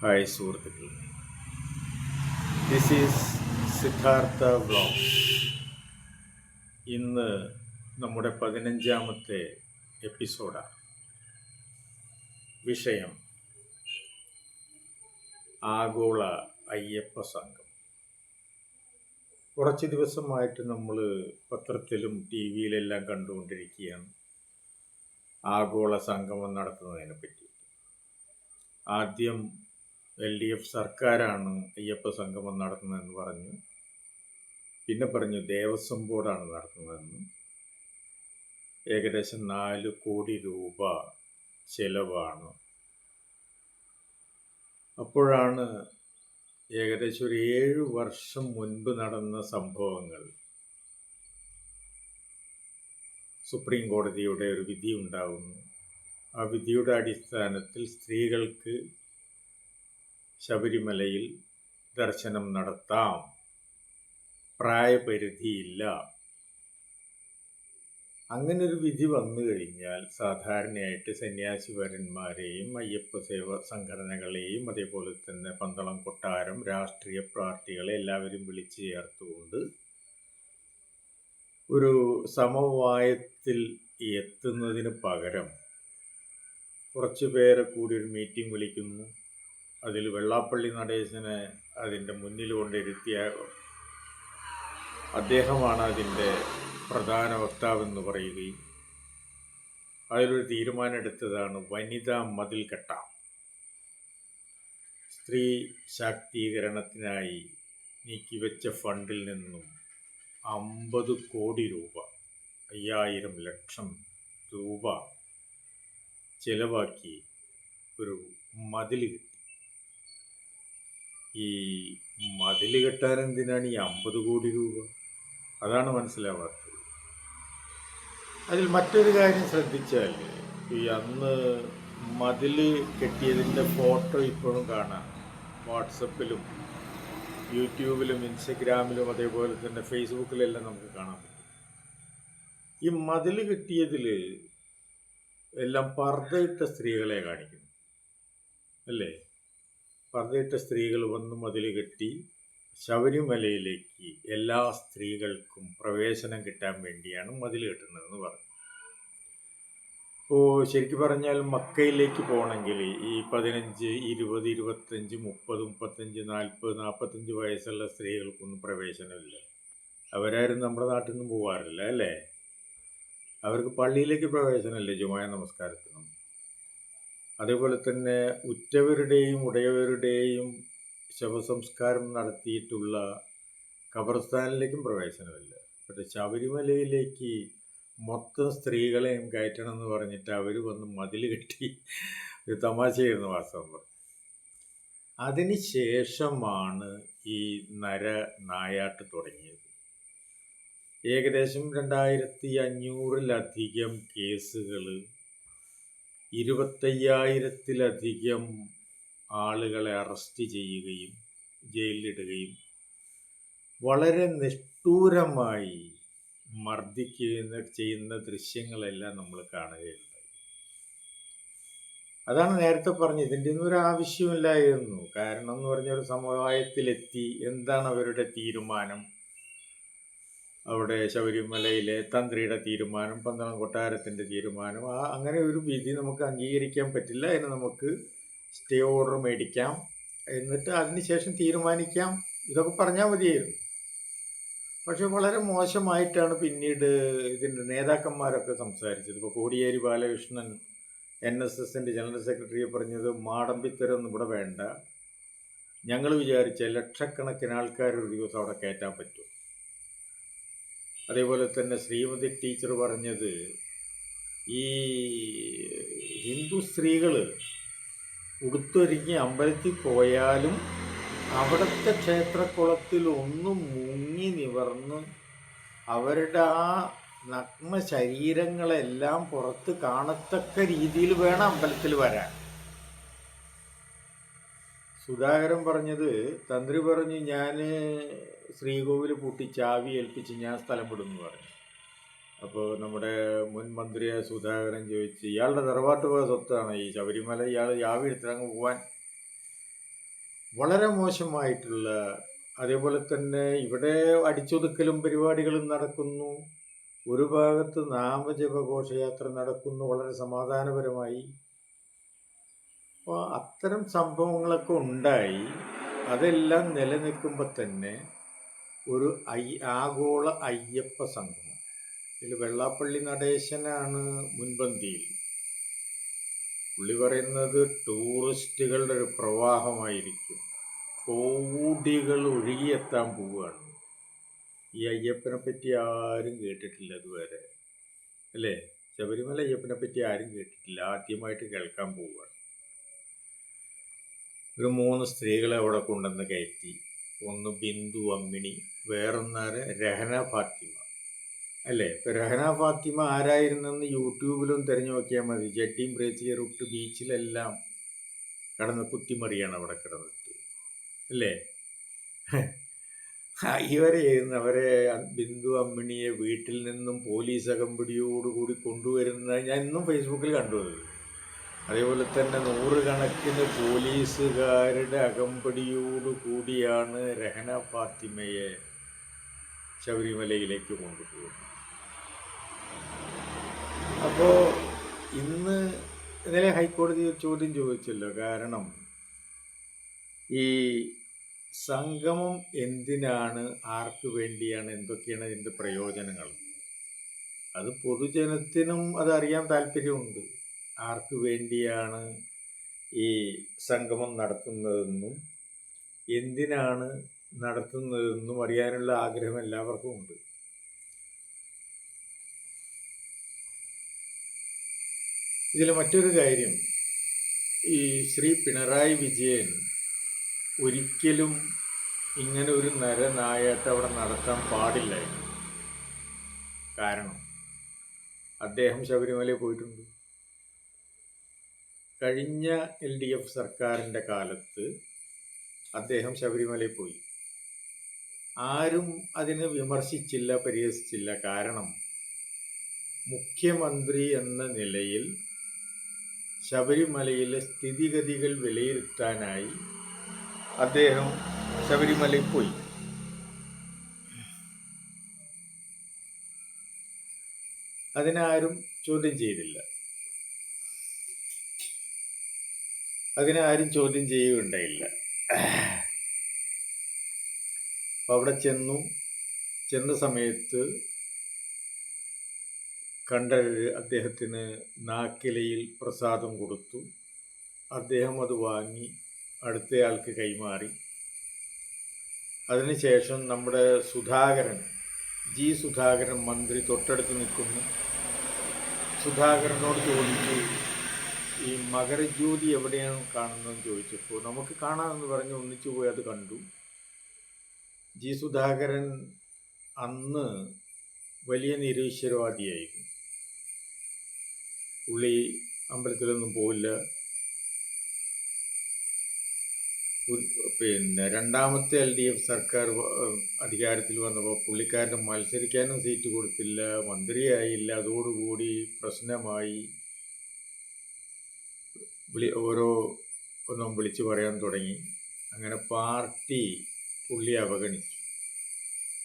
Hi സുഹൃത്തുക്കൾ this is Siddhartha vlog ഇന്ന് നമ്മുടെ പതിനഞ്ചാമത്തെ എപ്പിസോഡാണ് വിഷയം ആഗോള അയ്യപ്പ സംഘം. കുറച്ച് ദിവസമായിട്ട് നമ്മൾ പത്രത്തിലും ടി വിയിലെല്ലാം കണ്ടുകൊണ്ടിരിക്കുകയാണ് ആഗോള സംഗമം നടത്തുന്നതിനെപ്പറ്റി. ആദ്യം എൽ ഡി എഫ് സർക്കാരാണ് അയ്യപ്പ സംഗമം നടത്തുന്നതെന്ന് പറഞ്ഞു. പിന്നെ പറഞ്ഞു ദേവസ്വം ബോർഡാണ് നടത്തുന്നതെന്ന്. ഏകദേശം നാല് കോടി രൂപ ചെലവാണ്. അപ്പോഴാണ് ഏകദേശം ഒരു ഏഴ് വർഷം മുൻപ് നടന്ന സംഭവങ്ങൾ. സുപ്രീം കോടതിയുടെ ഒരു വിധി ഉണ്ടാകുന്നു ആ വിധിയുടെ അടിസ്ഥാനത്തിൽ സ്ത്രീകൾക്ക് ശബരിമലയിൽ ദർശനം നടത്താം. പ്രായപരിധിയില്ല. അങ്ങനൊരു വിധി വന്നു കഴിഞ്ഞാൽ സാധാരണയായിട്ട് സന്യാസിവരന്മാരെയും അയ്യപ്പ സേവ സംഘടനകളെയും അതേപോലെ തന്നെ പന്തളം കൊട്ടാരം രാഷ്ട്രീയ പാർട്ടികളെ എല്ലാവരും വിളിച്ചു ചേർത്തുകൊണ്ട് ഒരു സമവായത്തിൽ എത്തുന്നതിന് പകരം കുറച്ച് പേരെ കൂടി ഒരു മീറ്റിംഗ് വിളിക്കുന്നു. അതിൽ വെള്ളാപ്പള്ളി നടേശനെ അതിന്റെ മുന്നിൽ കൊണ്ടിരുത്തിയ അദ്ദേഹമാണ് അതിന്റെ പ്രധാന വക്താവെന്ന് പറയുകയും അതിലൊരു തീരുമാനമെടുത്തതാണ് വനിതാ മതിൽ കെട്ടാം. സ്ത്രീ ശാക്തീകരണത്തിനായി നീക്കിവെച്ച ഫണ്ടിൽ നിന്നും അമ്പത് കോടി രൂപ അയ്യായിരം ലക്ഷം രൂപ ചിലവാക്കി ഒരു മതിൽ ഈ മതിൽ കെട്ടാൻ എന്തിനാണ് ഈ അമ്പത് കോടി രൂപ? അതാണ് മനസ്സിലാവാത്തത്. അതിൽ മറ്റൊരു കാര്യം ശ്രദ്ധിച്ചാൽ ഈ അന്ന് മതിൽ കെട്ടിയതിന്റെ ഫോട്ടോ ഇപ്പോഴും കാണാം. വാട്സപ്പിലും യൂട്യൂബിലും ഇൻസ്റ്റഗ്രാമിലും അതേപോലെ തന്നെ ഫേസ്ബുക്കിലെല്ലാം നമുക്ക് കാണാൻ പറ്റും. ഈ മതിൽ കെട്ടിയതിൽ എല്ലാം പർദ്ദയിട്ട സ്ത്രീകളെ കാണിക്കുന്നു. അല്ലേ? പർദ്ദയിട്ട സ്ത്രീകൾ വന്നു മതിൽ കെട്ടി ശബരിമലയിലേക്ക് എല്ലാ സ്ത്രീകൾക്കും പ്രവേശനം കിട്ടാൻ വേണ്ടിയാണ് മതിൽ കെട്ടുന്നതെന്ന് പറഞ്ഞു. ഇപ്പോൾ ശരിക്കും പറഞ്ഞാൽ മക്കയിലേക്ക് പോകണമെങ്കിൽ ഈ പതിനഞ്ച് ഇരുപത് ഇരുപത്തഞ്ച് മുപ്പത് മുപ്പത്തഞ്ച് നാൽപ്പത് നാൽപ്പത്തഞ്ച് വയസ്സുള്ള സ്ത്രീകൾക്കൊന്നും പ്രവേശനമില്ല. അവരാരും നമ്മുടെ നാട്ടിൽ നിന്നും പോകാറില്ല അല്ലേ? അവർക്ക് പള്ളിയിലേക്ക് പ്രവേശനമില്ല ജുമായ നമസ്കാരത്തിനും അതേപോലെ തന്നെ ഉറ്റവരുടെയും ഉടയവരുടെയും ശവസംസ്കാരം നടത്തിയിട്ടുള്ള ഖബർസ്ഥാനിലേക്കും പ്രവേശനമില്ല. പക്ഷെ ശബരിമലയിലേക്ക് മൊത്തം സ്ത്രീകളെയും കയറ്റണം എന്ന് പറഞ്ഞിട്ട് അവർ വന്ന് മതിൽ കെട്ടി ഒരു തമാശയായിരുന്നു വാസ്തവം പറഞ്ഞു. അതിന് ശേഷമാണ് ഈ നര നായാട്ട് തുടങ്ങിയത്. ഏകദേശം രണ്ടായിരത്തി അഞ്ഞൂറിലധികം കേസുകൾ ഇരുപത്തയ്യായിരത്തിലധികം ആളുകളെ അറസ്റ്റ് ചെയ്യുകയും ജയിലിലിടുകയും വളരെ നിഷ്ഠൂരമായി മർദ്ദിക്കുന്ന ചെയ്യുന്ന ദൃശ്യങ്ങളെല്ലാം നമ്മൾ കാണുകയുണ്ടായി. അതാണ് നേരത്തെ പറഞ്ഞത്. ഇതിന്റെ ഒന്നും ഒരു ആവശ്യമില്ലായിരുന്നു. കാരണം എന്ന് പറഞ്ഞ ഒരു സമവായത്തിലെത്തി എന്താണ് അവരുടെ തീരുമാനം? അവിടെ ശബരിമലയിലെ തന്ത്രിയുടെ തീരുമാനം പന്തളം കൊട്ടാരത്തിന്റെ തീരുമാനം ആ അങ്ങനെ ഒരു വിധി നമുക്ക് അംഗീകരിക്കാൻ പറ്റില്ല എന്ന് നമുക്ക് സ്റ്റേ ഓർഡർ മേടിക്കാം. എന്നിട്ട് അതിനുശേഷം തീരുമാനിക്കാം. ഇതൊക്കെ പറഞ്ഞാൽ മതിയായിരുന്നു. പക്ഷെ വളരെ മോശമായിട്ടാണ് പിന്നീട് ഇതിന്റെ നേതാക്കന്മാരൊക്കെ സംസാരിച്ചത്. ഇപ്പോൾ കോടിയേരി ബാലകൃഷ്ണൻ എൻ എസ് എസിന്റെ ജനറൽ സെക്രട്ടറിയെ പറഞ്ഞത് മാടമ്പിത്തരൊന്നും ഇവിടെ വേണ്ട. ഞങ്ങൾ വിചാരിച്ച ലക്ഷക്കണക്കിന് ആൾക്കാർ ഒരു ദിവസം അവിടെ കയറ്റാൻ പറ്റും. അതേപോലെ തന്നെ ശ്രീമതി ടീച്ചർ പറഞ്ഞത് ഈ ഹിന്ദു സ്ത്രീകൾ ഉടുത്തൊരുങ്ങി അമ്പലത്തിൽ പോയാലും അവിടുത്തെ ക്ഷേത്രക്കുളത്തിൽ ഒന്നും മുങ്ങി നിവർന്ന് അവരുടെ ആ നഗ്ന ശരീരങ്ങളെല്ലാം പുറത്ത് കാണത്തക്ക രീതിയിൽ വേണം അമ്പലത്തിൽ വരാൻ. സുധാകരൻ പറഞ്ഞത് തന്ത്രി പറഞ്ഞു ഞാൻ ശ്രീകോവിൽ പൂട്ടി ചാവി ഏൽപ്പിച്ച് ഞാൻ സ്ഥലം വിടുന്നു പറഞ്ഞു. അപ്പോൾ നമ്മുടെ മുൻ മന്ത്രിയായ സുധാകരൻ ചോദിച്ച് ഇയാളുടെ തറവാട്ട് പോയ സ്വത്താണ് ഈ ശബരിമല ഇയാൾ ചാവി എടുത്തിട്ട് പോകാൻ വളരെ മോശമായിട്ടുള്ള അതേപോലെ തന്നെ ഇവിടെ അടിച്ചൊതുക്കലും പരിപാടികളും നടക്കുന്നു. ഒരു ഭാഗത്ത് നാമജപഘോഷയാത്ര നടക്കുന്നു വളരെ സമാധാനപരമായി. അപ്പോൾ അത്തരം സംഭവങ്ങളൊക്കെ ഉണ്ടായി. അതെല്ലാം നിലനിൽക്കുമ്പോൾ തന്നെ ഒരു ഐ ആഗോള അയ്യപ്പ സംഗമം. ഇതിൽ വെള്ളാപ്പള്ളി നടേശനാണ് മുൻപന്തിയിൽ. പുള്ളി പറയുന്നത് ടൂറിസ്റ്റുകളുടെ ഒരു പ്രവാഹമായിരിക്കും. കോടികൾ ഒഴുകിയെത്താൻ പോവുകയാണ്. ഈ അയ്യപ്പനെ പറ്റി ആരും കേട്ടിട്ടില്ല അതുവരെ അല്ലേ? ശബരിമല അയ്യപ്പനെ പറ്റി ആരും കേട്ടിട്ടില്ല. ആദ്യമായിട്ട് കേൾക്കാൻ പോവുകയാണ്. ഒരു മൂന്ന് സ്ത്രീകളെ അവിടെ കൊണ്ടുവന്ന് കയറ്റി. ഒന്ന് ബിന്ദു അമ്മിണി വേറൊന്നാര് രഹന ഫാത്തിമ. അല്ലേ? ഇപ്പൊ രഹന ഫാത്തിമ ആരായിരുന്നെന്ന് യൂട്യൂബിലും തിരഞ്ഞു നോക്കിയാൽ മതി. ജട്ടിയും ബ്രേച്ചിയറുട്ട് ബീച്ചിലെല്ലാം കടന്ന് കുത്തിമറിയാണ് അവിടെ കിടന്നിട്ട്. അല്ലേ? ഇവരെ അവരെ ബിന്ദു അമ്മിണിയെ വീട്ടിൽ നിന്നും പോലീസ് അകമ്പടിയോടുകൂടി കൊണ്ടുവരുന്ന ഞാൻ ഇന്നും ഫേസ്ബുക്കിൽ കണ്ടു അത് അതേപോലെ തന്നെ നൂറുകണക്കിന് പോലീസുകാരുടെ അകമ്പടിയോടു കൂടിയാണ് രഹന ഫാത്തിമയെ ശബരിമലയിലേക്ക് കൊണ്ടുപോകുന്നത്. അപ്പോൾ ഇന്ന് ഇന്നലെ ഹൈക്കോടതി ചോദ്യം ചോദിച്ചല്ലോ. കാരണം ഈ സംഗമം എന്തിനാണ്? ആർക്ക് വേണ്ടിയാണ്? എന്തൊക്കെയാണ് ഇതിന്റെ പ്രയോജനങ്ങൾ? അത് പൊതുജനത്തിനും അതറിയാൻ താല്പര്യമുണ്ട്. ആർക്ക് വേണ്ടിയാണ് ഈ സംഗമം നടത്തുന്നതെന്നും എന്തിനാണ് നടത്തുന്നതെന്നും അറിയാനുള്ള ആഗ്രഹം എല്ലാവർക്കും ഉണ്ട്. ഇതിൽ മറ്റൊരു കാര്യം ഈ ശ്രീ പിണറായി വിജയൻ ഒരിക്കലും ഇങ്ങനെ ഒരു നരനായാട്ട് അവിടെ നടത്താൻ പാടില്ലായിരുന്നു കാരണം അദ്ദേഹം ശബരിമലയിൽ പോയിട്ടുണ്ട്. കഴിഞ്ഞ എൽ ഡി എഫ് സർക്കാരിന്റെ കാലത്ത് അദ്ദേഹം ശബരിമലയിൽ പോയി. ആരും അതിനെ വിമർശിച്ചില്ല പരിഹസിച്ചില്ല. കാരണം മുഖ്യമന്ത്രി എന്ന നിലയിൽ ശബരിമലയിലെ സ്ഥിതിഗതികൾ വിലയിരുത്താനായി അദ്ദേഹം ശബരിമലയിൽ പോയി. അതിനാരും ചോദ്യം ചെയ്തില്ല. അതിനാരും ചോദ്യം ചെയ്യുകയുണ്ടായില്ല. അപ്പം അവിടെ ചെന്നു. ചെന്ന സമയത്ത് കണ്ട അദ്ദേഹത്തിന് നാക്കിലയിൽ പ്രസാദം കൊടുത്തു. അദ്ദേഹം അത് വാങ്ങി അടുത്തയാൾക്ക് കൈമാറി. അതിനുശേഷം നമ്മുടെ സുധാകരൻ ജി സുധാകരൻ മന്ത്രി തൊട്ടടുത്ത് നിൽക്കുന്നു. സുധാകരനോട് ചോദിച്ചു ഈ മകരജ്യോതി എവിടെയാണ് കാണുന്നതെന്ന് ചോദിച്ചപ്പോൾ നമുക്ക് കാണാമെന്ന് പറഞ്ഞ് ഒന്നിച്ചു പോയി അത് കണ്ടു. ജി സുധാകരൻ അന്ന് വലിയ നിരീശ്വരവാദിയായിരുന്നു. പുള്ളി അമ്പലത്തിലൊന്നും പോവില്ല. പിന്നെ രണ്ടാമത്തെ എൽ ഡി എഫ് സർക്കാർ അധികാരത്തിൽ വന്നപ്പോൾ പുള്ളിക്കാരന് മത്സരിക്കാനും സീറ്റ് കൊടുത്തില്ല മന്ത്രിയായില്ല. അതോടുകൂടി പ്രശ്നമായി. വിളി ഓരോ ഒന്നും വിളിച്ചു പറയാൻ തുടങ്ങി. അങ്ങനെ പാർട്ടി പുള്ളി അവഗണിച്ചു.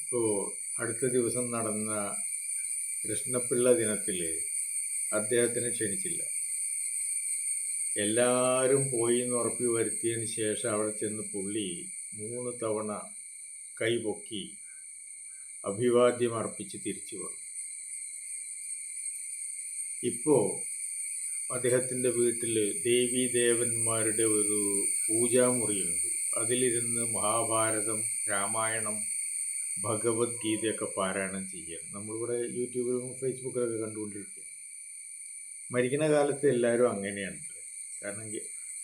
ഇപ്പോൾ അടുത്ത ദിവസം നടന്ന കൃഷ്ണപിള്ള ദിനത്തിൽ അദ്ദേഹത്തിനെ ക്ഷണിച്ചില്ല. എല്ലാവരും പോയി എന്ന് ഉറപ്പി വരുത്തിയതിന് ശേഷം അവിടെ ചെന്ന് പുള്ളി മൂന്ന് തവണ കൈപൊക്കി അഭിവാദ്യം അർപ്പിച്ച് തിരിച്ചു വന്നു. ഇപ്പോൾ അദ്ദേഹത്തിന്റെ വീട്ടിൽ ദേവീ ദേവന്മാരുടെ ഒരു പൂജാമുറിയുണ്ട്. അതിലിരുന്ന് മഹാഭാരതം രാമായണം ഭഗവത്ഗീതയൊക്കെ പാരായണം ചെയ്യാൻ നമ്മളിവിടെ യൂട്യൂബിലും ഫേസ്ബുക്കിലൊക്കെ കണ്ടുകൊണ്ടിരിക്കുക. മരിക്കുന്ന കാലത്ത് എല്ലാവരും അങ്ങനെയാണ്. കാരണം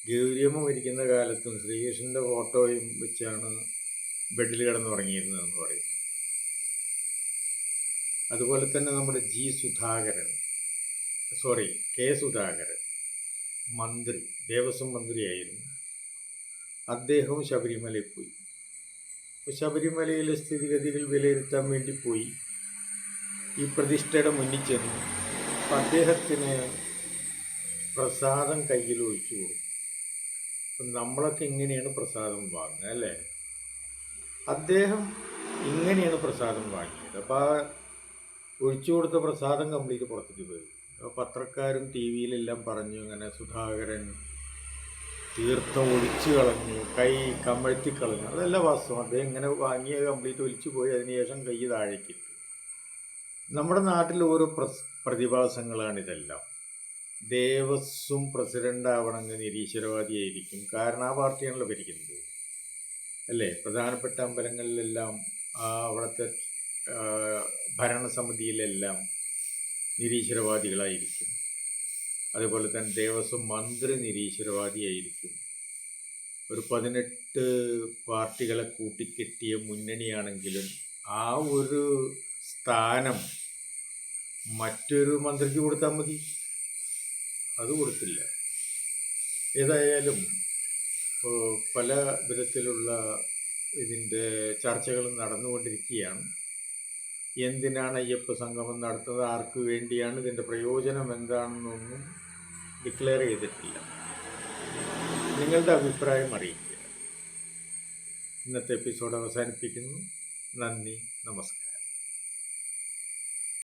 ഗൗരിയമ്മ മരിക്കുന്ന കാലത്തും ശ്രീകൃഷ്ണന്റെ ഫോട്ടോയും വെച്ചാണ് ബെഡിൽ കിടന്നുറങ്ങിയിരുന്നതെന്ന് പറയുന്നു. അതുപോലെ തന്നെ നമ്മുടെ G Sudhakaran. Sorry K Sudhakaran മന്ത്രി ദേവസ്വം മന്ത്രിയായിരുന്നു. അദ്ദേഹവും ശബരിമലയിൽ പോയി. ശബരിമലയിലെ സ്ഥിതിഗതികൾ വിലയിരുത്താൻ വേണ്ടി പോയി. ഈ പ്രതിഷ്ഠയുടെ മുന്നിൽ ചെന്നു അപ്പം അദ്ദേഹത്തിന് പ്രസാദം കയ്യിൽ ഒഴിച്ചു കൊടുത്തു. നമ്മളൊക്കെ ഇങ്ങനെയാണ് പ്രസാദം വാങ്ങുക അല്ലേ? അദ്ദേഹം ഇങ്ങനെയാണ് പ്രസാദം വാങ്ങിയത്. അപ്പോൾ ആ ഒഴിച്ചു കൊടുത്ത പ്രസാദം കംപ്ലീറ്റ് പുറത്തേക്ക് പോയി. പത്രക്കാരും ടി വിയിലെല്ലാം പറഞ്ഞു ഇങ്ങനെ സുധാകരൻ തീർത്ഥം ഒഴിച്ചു കളഞ്ഞു കൈ കമഴ്ത്തി കളഞ്ഞു. അതെല്ലാം വാസ്തവം. അദ്ദേഹം ഇങ്ങനെ വാങ്ങിയ കംപ്ലീറ്റ് ഒലിച്ചു പോയി. അതിനുശേഷം കൈ താഴേക്ക് നമ്മുടെ നാട്ടിൽ ഓരോ പ്രസ് പ്രതിഭാസങ്ങളാണ് ഇതെല്ലാം. ദേവസ്വം പ്രസിഡന്റ് ആവണമെങ്കിൽ നിരീശ്വരവാദിയായിരിക്കും. കാരണം ആ പാർട്ടിയാണല്ലോ ഭരിക്കുന്നത്. അല്ലേ? പ്രധാനപ്പെട്ട അമ്പലങ്ങളിലെല്ലാം അവിടുത്തെ ഭരണസമിതിയിലെല്ലാം നിരീശ്വരവാദികളായിരിക്കും. അതുപോലെ തന്നെ ദേവസ്വം മന്ത്രി നിരീശ്വരവാദിയായിരിക്കും. ഒരു പതിനെട്ട് പാർട്ടികളെ കൂട്ടിക്കെട്ടിയ മുന്നണിയാണെങ്കിലും ആ ഒരു സ്ഥാനം മറ്റൊരു മന്ത്രിക്ക് കൊടുത്താൽ മതി. അത് കൊടുത്തില്ല. ഏതായാലും പല വിധത്തിലുള്ള ഇതിന്റെ ചർച്ചകളും നടന്നുകൊണ്ടിരിക്കുകയാണ്. എന്തിനാണ് അയ്യപ്പ സംഗമം നടത്തുന്നത്? ആർക്ക് വേണ്ടിയാണ്? ഇതിന്റെ പ്രയോജനം എന്താണെന്നൊന്നും ഡിക്ലെയർ ചെയ്തിട്ടില്ല. നിങ്ങളുടെ അഭിപ്രായം അറിയിക്കുക. ഇന്നത്തെ എപ്പിസോഡ് അവസാനിപ്പിക്കുന്നു. നന്ദി. നമസ്കാരം.